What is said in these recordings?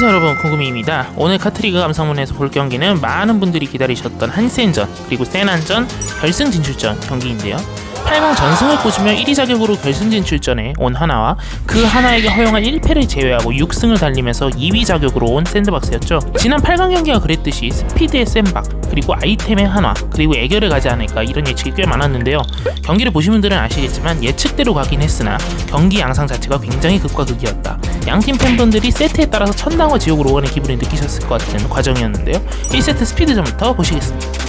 안녕하세요 여러분. 구구미입니다. 오늘 카트리그 감상문에서 볼 경기는 많은 분들이 기다리셨던 한센전 그리고 세난전 결승 진출전 경기인데요 8강 전승을 꽂으며 1위 자격으로 결승 진출전에 온 하나와 그 하나에게 허용한 1패를 제외하고 6승을 달리면서 2위 자격으로 온 샌드박스였죠. 지난 8강 경기가 그랬듯이 스피드의 샌박 그리고 아이템의 한화 그리고 애결을 가지 않을까 이런 예측이 꽤 많았는데요. 경기를 보신 분들은 아시겠지만 예측대로 가긴 했으나 경기 양상 자체가 굉장히 극과 극이었다. 양팀 팬분들이 세트에 따라서 천당과 지옥으로 오가는 기분을 느끼셨을 것 같은 과정이었는데요. 1세트 스피드전부터 보시겠습니다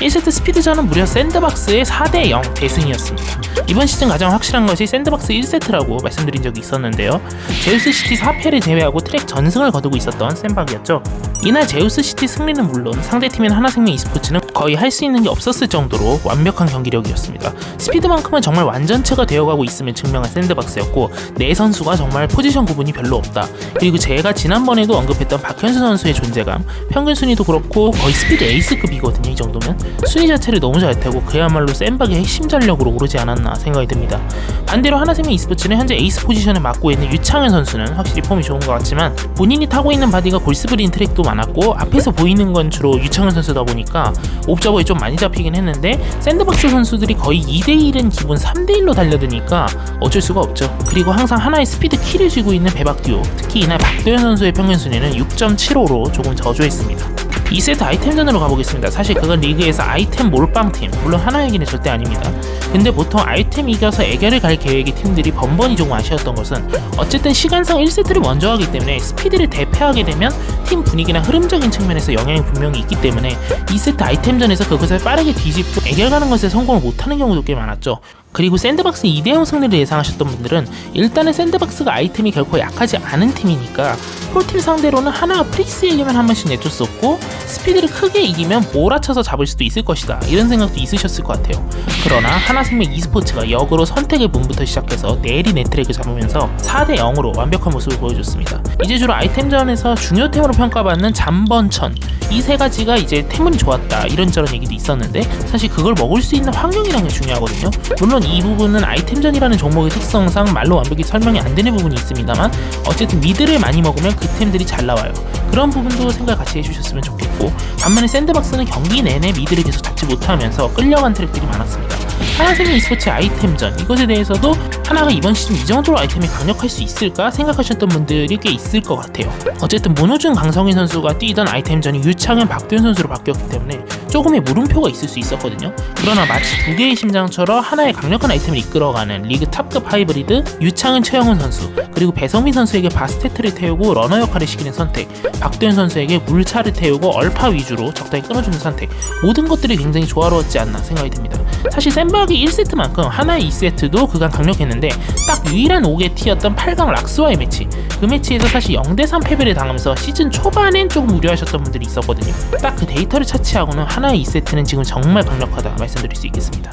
1세트 스피드전은 무려 샌드박스의 4대0 대승이었습니다. 이번 시즌 가장 확실한 것이 샌드박스 1세트라고 말씀드린 적이 있었는데요. 제우스 시티 4패를 제외하고 트랙 전승을 거두고 있었던 샌박이었죠. 이날 제우스 시티 승리는 물론 상대팀인 하나생명 e스포츠는 거의 할 수 있는 게 없었을 정도로 완벽한 경기력이었습니다. 스피드만큼은 정말 완전체가 되어가고 있음을 증명한 샌드박스였고 네 선수가 정말 포지션 구분이 별로 없다. 그리고 제가 지난번에도 언급했던 박현수 선수의 존재감, 평균 순위도 그렇고 거의 스피드 에이스급이거든요. 이 정도면 순위 자체를 너무 잘 타고 그야말로 샌박의 핵심 전력으로 오르지 않았나 생각이 듭니다. 반대로 하나생명 e스포츠는 현재 에이스 포지션을 맡고 있는 유창현 선수는 확실히 폼이 좋은 것 같지만 본인이 타고 있는 바디가 골스브린 트랙도 많았고 앞에서 보이는 건 주로 유창현 선수다 보니까 옵저버에 좀 많이 잡히긴 했는데 샌드박스 선수들이 거의 2대1은 기본 3대1로 달려드니까 어쩔 수가 없죠. 그리고 항상 하나의 스피드 키를 쥐고 있는 배박 듀오 특히 이날 박도현 선수의 평균 순위는 6.75로 조금 저조했습니다. 2세트 아이템전으로 가보겠습니다. 사실 그건 리그에서 아이템 몰빵팀, 물론 하나 얘기는 절대 아닙니다. 근데 보통 아이템 이겨서 애결을 갈 계획의 팀들이 번번이 조금 아쉬웠던 것은 어쨌든 시간상 1세트를 먼저 하기 때문에 스피드를 대패하게 되면 팀 분위기나 흐름적인 측면에서 영향이 분명히 있기 때문에 2세트 아이템전에서 그것을 빠르게 뒤집고 애결 가는 것에 성공을 못하는 경우도 꽤 많았죠. 그리고 샌드박스 2대0 승리를 예상하셨던 분들은 일단은 샌드박스가 아이템이 결코 약하지 않은 팀이니까 프로팀 상대로는 하나가 프리스 일리면 한 번씩 내줬었고 스피드를 크게 이기면 몰아쳐서 잡을 수도 있을 것이다. 이런 생각도 있으셨을 것 같아요. 그러나 하나생명 e스포츠가 역으로 선택의 문부터 시작해서 내리 네트랙을 잡으면서 4대 0으로 완벽한 모습을 보여줬습니다 이제 주로 아이템전에서 중요템으로 평가받는 잠번천. 이 세 가지가 이제 템운이 좋았다 이런저런 얘기도 있었는데 사실 그걸 먹을 수 있는 환경이라는 게 중요하거든요. 물론 이 부분은 아이템전이라는 종목의 특성상 말로 완벽히 설명이 안 되는 부분이 있습니다만 어쨌든 미드를 많이 먹으면 그 템들이 잘 나와요. 그런 부분도 생각 같이 해주셨으면 좋겠고 반면에 샌드박스는 경기 내내 미드를 계속 잡지 못하면서 끌려간 트랙들이 많았습니다 하나생명 e스포츠 아이템전. 이것에 대해서도 하나가 이번 시즌 이 정도로 아이템이 강력할 수 있을까 생각하셨던 분들이 꽤 있을 것 같아요. 어쨌든 문호준 강성희 선수가 뛰던 아이템전이 유창현 박도현 선수로 바뀌었기 때문에 조금의 물음표가 있을 수 있었거든요. 그러나 마치 두 개의 심장처럼 하나의 강력한 아이템을 이끌어가는 리그 탑급 하이브리드 유창은 최영훈 선수 그리고 배성민 선수에게 바스테트를 태우고 러너 역할을 시키는 선택 박도현 선수에게 물차를 태우고 얼파 위주로 적당히 끊어주는 선택 모든 것들이 굉장히 조화로웠지 않나 생각이 듭니다. 사실 샌박이 1세트만큼 하나의 2세트도 그간 강력했는데 딱 유일한 5개 티였던 8강 락스와의 매치 그 매치에서 사실 0대3 패배를 당하면서 시즌 초반엔 조금 우려하셨던 분들이 있었거든요 딱 그 데이터를 차치하고는 하나의 2세트는 지금 정말 강력하다 말씀드릴 수 있겠습니다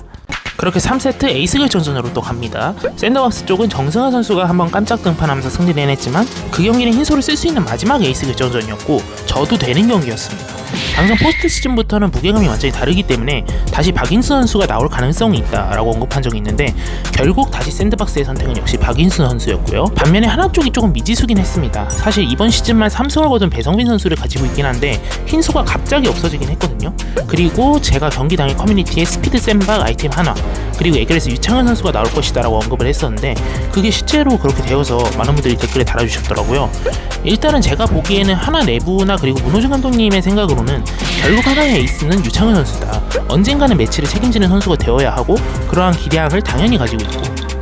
그렇게 3세트 에이스 결정전으로 또 갑니다. 샌더박스 쪽은 정승환 선수가 한번 깜짝 등판하면서 승리를 해냈지만 그 경기는 흰소를 쓸 수 있는 마지막 에이스 결정전이었고 저도 되는 경기였습니다. 당장 포스트 시즌부터는 무게감이 완전히 다르기 때문에 다시 박인수 선수가 나올 가능성이 있다라고 언급한 적이 있는데 결국 다시 샌드박스의 선택은 역시 박인수 선수였고요. 반면에 하나 쪽이 조금 미지수긴 했습니다. 사실 이번 시즌만 3승을 거둔 배성빈 선수를 가지고 있긴 한데 흰소가 갑자기 없어지긴 했거든요. 그리고 제가 경기 당일 커뮤니티에 스피드 샌박 아이템 하나 그리고 애결에서 유창현 선수가 나올 것이다라고 언급을 했었는데 그게 실제로 그렇게 되어서 많은 분들이 댓글에 달아주셨더라고요. 일단은 제가 보기에는 하나 내부나 그리고 문호준 감독님의 생각으로는 결국 하나의 에이스는 유창현 선수다. 언젠가는 매치를 책임지는 선수가 되어야 하고 그러한 기대함을 당연히 가지고 있고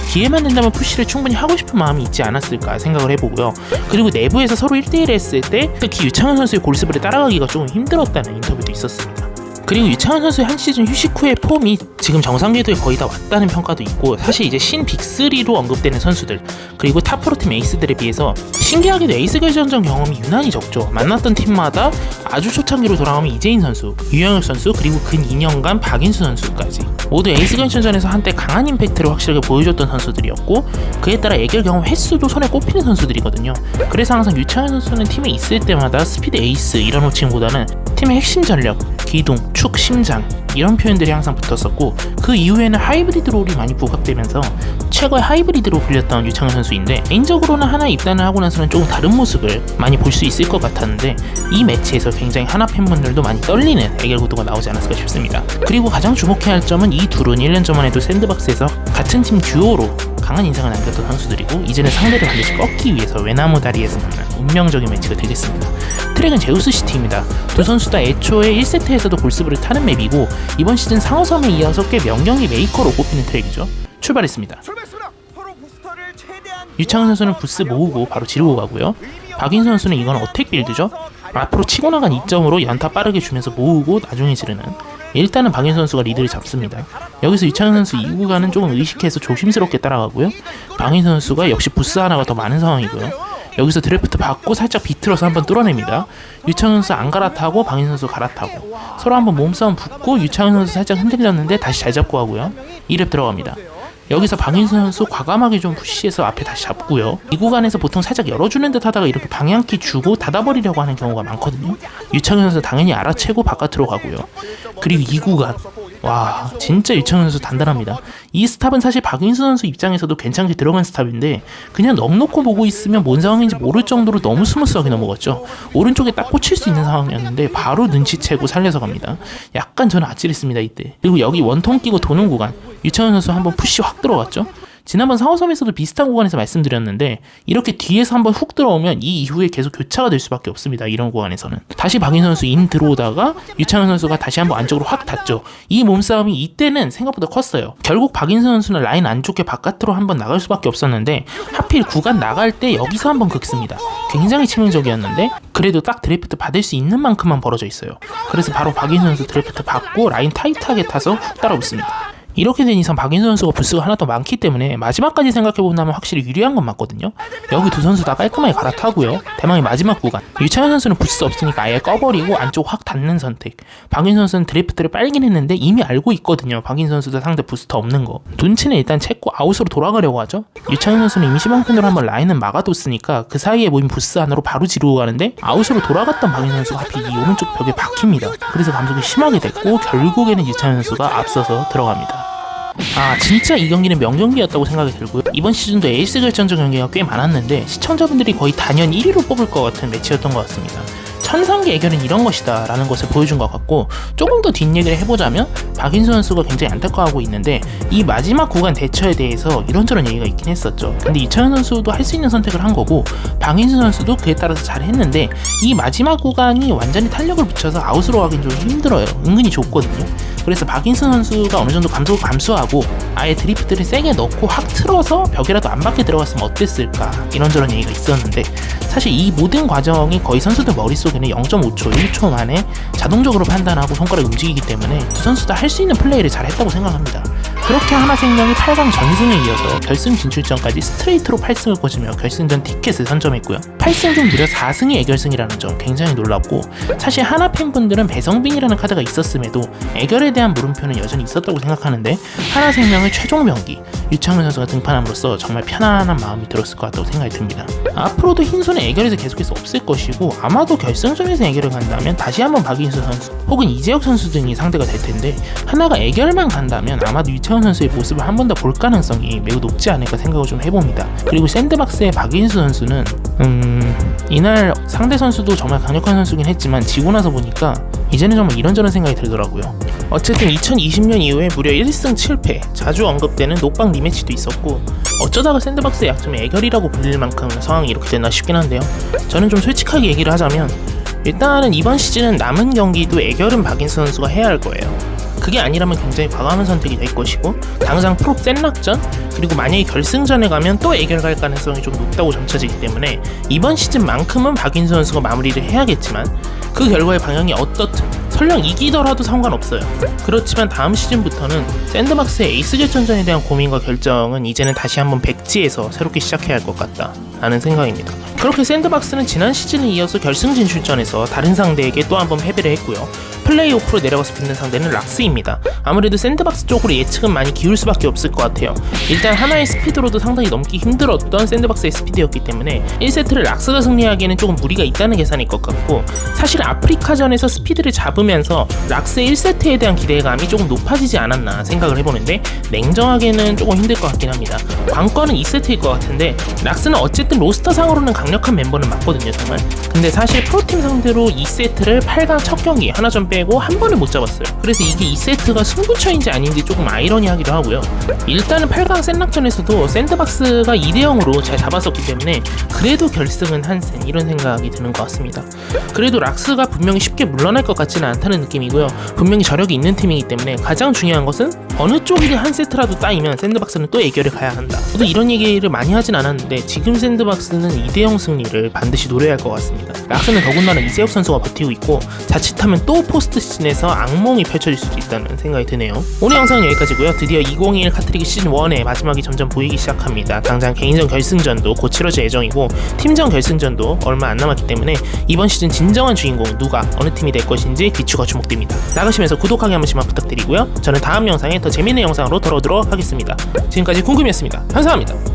기회만 된다면 푸시를 충분히 하고 싶은 마음이 있지 않았을까 생각을 해보고요. 그리고 내부에서 서로 1대1 했을 때 특히 유창현 선수의 골스브를 따라가기가 조금 힘들었다는 인터뷰도 있었습니다. 그리고 유창현 선수의 한 시즌 휴식 후의 폼이 지금 정상 궤도에 거의 다 왔다는 평가도 있고 사실 이제 신 빅3로 언급되는 선수들 그리고 탑 프로팀 에이스들에 비해서 신기하게도 에이스 결정전 경험이 유난히 적죠. 만났던 팀마다 아주 초창기로 돌아오면 이재인 선수, 유영혁 선수 그리고 근 2년간 박인수 선수까지 모두 에이스 결정전에서 한때 강한 임팩트를 확실하게 보여줬던 선수들이었고 그에 따라 애결 경험 횟수도 손에 꼽히는 선수들이거든요. 그래서 항상 유창현 선수는 팀에 있을 때마다 스피드 에이스 이런 호칭보다는 팀의 핵심 전력 기둥, 축, 심장 이런 표현들이 항상 붙었었고 그 이후에는 하이브리드 롤이 많이 부각되면서 최고의 하이브리드로 불렸던 유창현 선수인데 개인적으로는 하나 입단을 하고 나서는 조금 다른 모습을 많이 볼 수 있을 것 같았는데 이 매치에서 굉장히 하나 팬분들도 많이 떨리는 애결 구도가 나오지 않았을까 싶습니다. 그리고 가장 주목해야 할 점은 이 둘은 1년 전만 해도 샌드박스에서 같은 팀 듀오로 강한 인상을 남겼던 선수들이고 이제는 상대를 반드시 꺾기 위해서 외나무 다리에서 만난 운명적인 매치가 되겠습니다. 트랙은 제우스 시티입니다. 두 선수 다 애초에 1세트에서도 골스브를 타는 맵이고 이번 시즌 상호섬에 이어서 꽤 명경기 메이커로 꼽히는 트랙이죠. 출발했습니다. 유창훈 선수는 부스 모으고 바로 지르고 가고요. 박인 선수는 이건 어택 빌드죠. 앞으로 치고 나간 이점으로 연타 빠르게 주면서 모으고 나중에 지르는. 일단은 박인 선수가 리드를 잡습니다. 여기서 유창훈 선수 2구간은 조금 의식해서 조심스럽게 따라가고요. 박인 선수가 역시 부스 하나가 더 많은 상황이고요. 여기서 드래프트 받고 살짝 비틀어서 한번 뚫어냅니다. 유창훈 선수 안 갈아타고 박인 선수 갈아타고 서로 한번 몸싸움 붙고 유창훈 선수 살짝 흔들렸는데 다시 잘 잡고 하고요. 2렙 들어갑니다. 여기서 박인수 선수 과감하게 좀 푸시해서 앞에 다시 잡고요. 이 구간에서 보통 살짝 열어주는 듯 하다가 이렇게 방향키 주고 닫아버리려고 하는 경우가 많거든요. 유창현 선수 당연히 알아채고 바깥으로 가고요. 그리고 이 구간. 와, 진짜 유창현 선수 단단합니다. 이 스탑은 사실 박인수 선수 입장에서도 괜찮게 들어간 스탑인데 그냥 넋 놓고 보고 있으면 뭔 상황인지 모를 정도로 너무 스무스하게 넘어갔죠. 오른쪽에 딱 꽂힐 수 있는 상황이었는데 바로 눈치채고 살려서 갑니다. 약간 저는 아찔했습니다 이때. 그리고 여기 원통 끼고 도는 구간. 유창현 선수 한번 푸시 확 들어갔죠. 지난번 상호섬에서도 비슷한 구간에서 말씀드렸는데 이렇게 뒤에서 한번 훅 들어오면 이 이후에 계속 교차가 될 수밖에 없습니다. 이런 구간에서는 다시 박인 선수 인 들어오다가 유창현 선수가 다시 한번 안쪽으로 확 닿죠. 이 몸싸움이 이때는 생각보다 컸어요. 결국 박인 선수는 라인 안 좋게 바깥으로 한번 나갈 수밖에 없었는데 하필 구간 나갈 때 여기서 한번 극습니다. 굉장히 치명적이었는데 그래도 딱 드래프트 받을 수 있는 만큼만 벌어져 있어요. 그래서 바로 박인 선수 드래프트 받고 라인 타이트하게 타서 훅 따라붙습니다. 이렇게 된 이상 박인수 선수가 부스가 하나 더 많기 때문에 마지막까지 생각해본다면 확실히 유리한 건 맞거든요. 여기 두 선수 다 깔끔하게 갈아타고요. 대망의 마지막 구간. 유창현 선수는 부스 없으니까 아예 꺼버리고 안쪽 확 닫는 선택. 박인 선수는 드래프트를 빨긴 했는데 이미 알고 있거든요. 박인 선수도 상대 부스터 없는 거. 눈치는 일단 채고 아웃으로 돌아가려고 하죠. 유창현 선수는 이미 시범편으로 한번 라인은 막아뒀으니까 그 사이에 모인 부스 안으로 바로 지르고 가는데 아웃으로 돌아갔던 박인 선수가 하필 이 오른쪽 벽에 박힙니다. 그래서 감속이 심하게 됐고 결국에는 유창현 선수가 앞서서 들어갑니다. 아 진짜 이 경기는 명경기였다고 생각이 들고요. 이번 시즌도 에이스 결정전 경기가 꽤 많았는데 시청자분들이 거의 단연 1위로 뽑을 것 같은 매치였던 것 같습니다. 천상계 애결은 이런 것이다 라는 것을 보여준 것 같고 조금 더 뒷얘기를 해보자면 박인수 선수가 굉장히 안타까워하고 있는데 이 마지막 구간 대처에 대해서 이런저런 얘기가 있긴 했었죠. 근데 이찬현 선수도 할 수 있는 선택을 한 거고 박인수 선수도 그에 따라서 잘 했는데 이 마지막 구간이 완전히 탄력을 붙여서 아웃으로 가긴 좀 힘들어요. 은근히 좁거든요 그래서 박인수 선수가 어느 정도 감속을 감수하고 아예 드리프트를 세게 넣고 확 틀어서 벽이라도 안 받게 들어갔으면 어땠을까 이런저런 얘기가 있었는데 사실 이 모든 과정이 거의 선수들 머릿속에는 0.5초, 1초 만에 자동적으로 판단하고 손가락이 움직이기 때문에 두 선수 다 할 수 있는 플레이를 잘 했다고 생각합니다. 그렇게 하나생명이 8강 전승에 이어서 결승 진출전까지 스트레이트로 8승을 거지며 결승전 티켓을 선점했고요. 8승 중 무려 4승이 애결승이라는 점 굉장히 놀랍고 사실 하나 팬분들은 배성빈이라는 카드가 있었음에도 애결에 대한 물음표는 여전히 있었다고 생각하는데 하나생명의 최종 명기 유창현 선수가 등판함으로써 정말 편안한 마음이 들었을 것 같다고 생각이 듭니다. 앞으로도 흰손은 애결에서 계속해서 없을 것이고 아마도 결승전에서 애결을 간다면 다시 한번 박인수 선수 혹은 이재혁 선수 등이 상대가 될 텐데 하나가 애결만 간다면 아마도 유창 현 선수의 모습을 한 번 더 볼 가능성이 매우 높지 않을까 생각을 좀 해봅니다. 그리고 샌드박스의 박인수 선수는 음 이날 상대 선수도 정말 강력한 선수긴 했지만 지고 나서 보니까 이제는 정말 이런저런 생각이 들더라고요. 어쨌든 2020년 이후에 무려 1승 7패, 자주 언급되는 녹방 리매치도 있었고 어쩌다가 샌드박스의 약점이 애결이라고 불릴 만큼 상황이 이렇게 됐나 싶긴 한데요. 저는 좀 솔직하게 얘기를 하자면 일단은 이번 시즌은 남은 경기도 애결은 박인수 선수가 해야 할 거예요. 그게 아니라면 굉장히 과감한 선택이 될 것이고 당장 프로 센락전 그리고 만약에 결승전에 가면 또 애결 갈 가능성이 좀 높다고 점쳐지기 때문에 이번 시즌만큼은 박인수 선수가 마무리를 해야겠지만 그 결과의 방향이 어떻든 설령 이기더라도 상관없어요. 그렇지만 다음 시즌부터는 샌드박스의 에이스 결전전에 대한 고민과 결정은 이제는 다시 한번 백지에서 새롭게 시작해야 할 것 같다 라는 생각입니다. 그렇게 샌드박스는 지난 시즌에 이어서 결승 진출전에서 다른 상대에게 또 한번 패배를 했고요. 플레이오프로 내려가서 붙는 상대는 락스입니다. 아무래도 샌드박스 쪽으로 예측은 많이 기울 수밖에 없을 것 같아요. 일단 하나의 스피드로도 상당히 넘기 힘들었던 샌드박스의 스피드였기 때문에 1세트를 락스가 승리하기에는 조금 무리가 있다는 계산일 것 같고 사실 아프리카전에서 스피드를 잡으면서 락스의 1세트에 대한 기대감이 조금 높아지지 않았나 생각을 해보는데 냉정하게는 조금 힘들 것 같긴 합니다. 관건은 2세트일 것 같은데 락스는 어쨌든 로스터상으로는 강력한 멤버는 맞거든요 정말 근데 사실 프로팀 상대로 2세트를 8강 첫 경기 하나 전빼 고 한 번을 못 잡았어요. 그래서 이게 2세트가 승부처인지 아닌지 조금 아이러니하기도 하고요. 일단은 8강 샌락전에서도 샌드박스가 2대0으로 잘 잡았었기 때문에 그래도 결승은 한센 이런 생각이 드는 것 같습니다. 그래도 락스가 분명히 쉽게 물러날 것 같지는 않다는 느낌이고요. 분명히 저력이 있는 팀이기 때문에 가장 중요한 것은 어느 쪽이든 한 세트라도 따이면 샌드박스는 또 애결에 가야 한다. 저도 이런 얘기를 많이 하진 않았는데 지금 샌드박스는 2대0 승리를 반드시 노려야 할 것 같습니다. 락스는 더군다나 이세혁 선수가 버티고 있고 자칫하면 또 포스 트 시즌에서 악몽이 펼쳐질 수도 있다는 생각이 드네요. 오늘 영상은 여기까지고요. 드디어 2021 카트리그 시즌 1의 마지막이 점점 보이기 시작합니다. 당장 개인전 결승전도 곧 치러질 예정이고 팀전 결승전도 얼마 안 남았기 때문에 이번 시즌 진정한 주인공 누가 어느 팀이 될 것인지 귀추가 주목됩니다. 나가시면서 구독하기 한 번씩만 부탁드리고요. 저는 다음 영상에 더 재밌는 영상으로 돌아오도록 하겠습니다. 지금까지 궁금이었습니다. 감사합니다